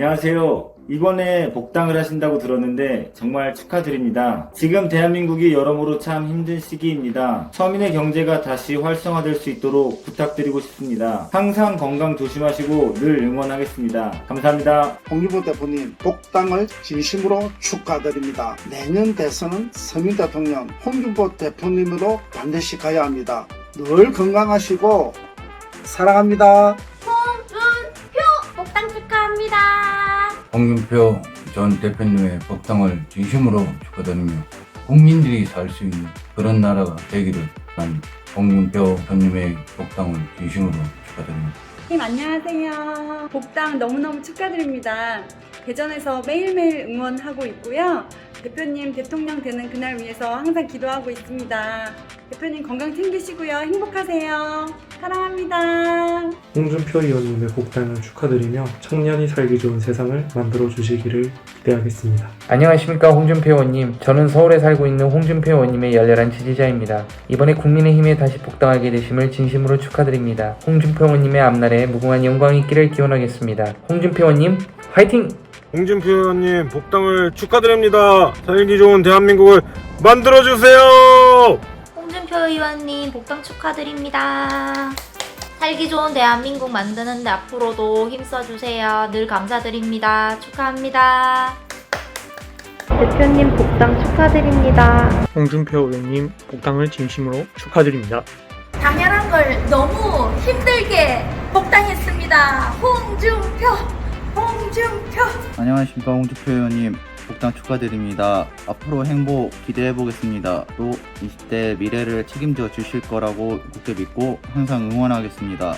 안녕하세요. 이번에 복당을 하신다고 들었는데 정말 축하드립니다. 지금 대한민국이 여러모로 참 힘든 시기입니다. 서민의 경제가 다시 활성화될 수 있도록 부탁드리고 싶습니다. 항상 건강 조심하시고 늘 응원하겠습니다. 감사합니다. 홍준표 대표님 복당을 진심으로 축하드립니다. 내년 대선은 서민 대통령 홍준표 대표님으로 반드시 가야 합니다. 늘 건강하시고 사랑합니다. 홍준표 전 대표님의 복당을 진심으로 축하드리며 국민들이 살 수 있는 그런 나라가 되기를 난 홍준표 대표님의 복당을 진심으로 축하드립니다. 팀 안녕하세요. 복당 너무너무 축하드립니다. 대전에서 매일매일 응원하고 있고요. 대표님 대통령 되는 그날 위해서 항상 기도하고 있습니다. 대표님 건강 챙기시고요. 행복하세요. 사랑합니다. 홍준표 의원님의 복당을 축하드리며 청년이 살기 좋은 세상을 만들어 주시기를 기대하겠습니다. 안녕하십니까 홍준표 의원님. 저는 서울에 살고 있는 홍준표 의원님의 열렬한 지지자입니다. 이번에 국민의힘에 다시 복당하게 되심을 진심으로 축하드립니다. 홍준표 의원님의 앞날에 무궁한 영광이 있기를 기원하겠습니다. 홍준표 의원님 화이팅! 홍준표 의원님 복당을 축하드립니다. 살기 좋은 대한민국을 만들어주세요. 홍준표 의원님 복당 축하드립니다. 살기 좋은 대한민국 만드는데 앞으로도 힘써주세요. 늘 감사드립니다. 축하합니다. 대표님 복당 축하드립니다. 홍준표 의원님 복당을 진심으로 축하드립니다. 당연한 걸 너무 힘들게 복당했습니다. 홍준표, 홍준표. 안녕하십니까 홍준표 의원님 복당 축하드립니다. 앞으로 행복 기대해 보겠습니다. 또 20대 미래를 책임져 주실 거라고 굳게 믿고 항상 응원하겠습니다.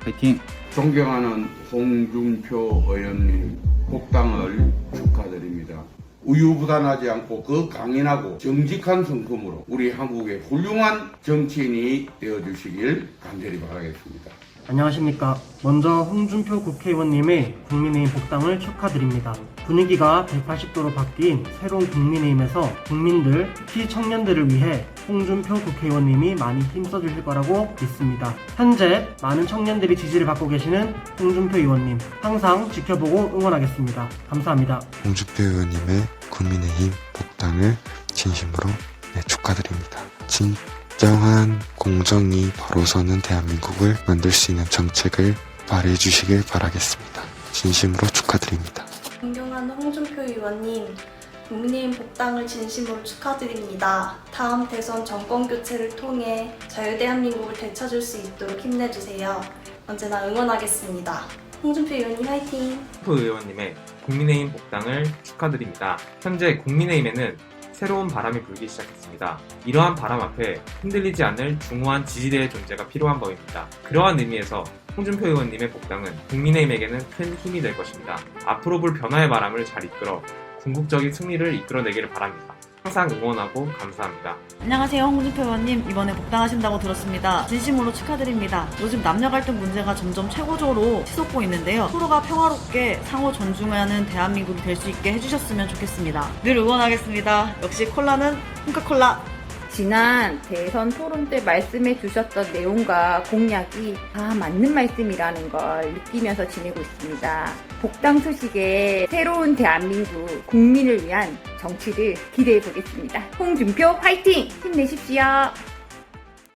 파이팅! 존경하는 홍준표 의원님 복당을 축하드립니다. 우유부단하지 않고 그 강인하고 정직한 성품으로 우리 한국의 훌륭한 정치인이 되어주시길 간절히 바라겠습니다. 안녕하십니까. 먼저 홍준표 국회의원님의 국민의힘 복당을 축하드립니다. 분위기가 180도로 바뀐 새로운 국민의힘에서 국민들, 특히 청년들을 위해 홍준표 국회의원님이 많이 힘써주실 거라고 믿습니다. 현재 많은 청년들이 지지를 받고 계시는 홍준표 의원님 항상 지켜보고 응원하겠습니다. 감사합니다. 홍준표 의원님의 국민의힘 복당을 진심으로 네, 축하드립니다. 진 정한 공정이 바로 서는 대한민국을 만들 수 있는 정책을 발휘해 주시길 바라겠습니다. 진심으로 축하드립니다. 존경하는 홍준표 의원님, 국민의힘 복당을 진심으로 축하드립니다. 다음 대선 정권 교체를 통해 자유대한민국을 되찾을 수 있도록 힘내주세요. 언제나 응원하겠습니다. 홍준표 의원님 화이팅! 홍준표 의원님의 국민의힘 복당을 축하드립니다. 현재 국민의힘에는 새로운 바람이 불기 시작했습니다. 이러한 바람 앞에 흔들리지 않을 중후한 지지대의 존재가 필요한 법입니다. 그러한 의미에서 홍준표 의원님의 복당은 국민의힘에게는 큰 힘이 될 것입니다. 앞으로 불 변화의 바람을 잘 이끌어 궁극적인 승리를 이끌어내기를 바랍니다. 항상 응원하고 감사합니다. 안녕하세요. 홍준표 의원님. 이번에 복당하신다고 들었습니다. 진심으로 축하드립니다. 요즘 남녀 갈등 문제가 점점 최고조로 치솟고 있는데요. 서로가 평화롭게 상호 존중하는 대한민국이 될 수 있게 해주셨으면 좋겠습니다. 늘 응원하겠습니다. 역시 콜라는 홍카콜라. 지난 대선 토론 때 말씀해 주셨던 내용과 공약이 다 맞는 말씀이라는 걸 느끼면서 지내고 있습니다. 복당 소식에 새로운 대한민국 국민을 위한 정치를 기대해 보겠습니다. 홍준표 화이팅! 힘내십시오.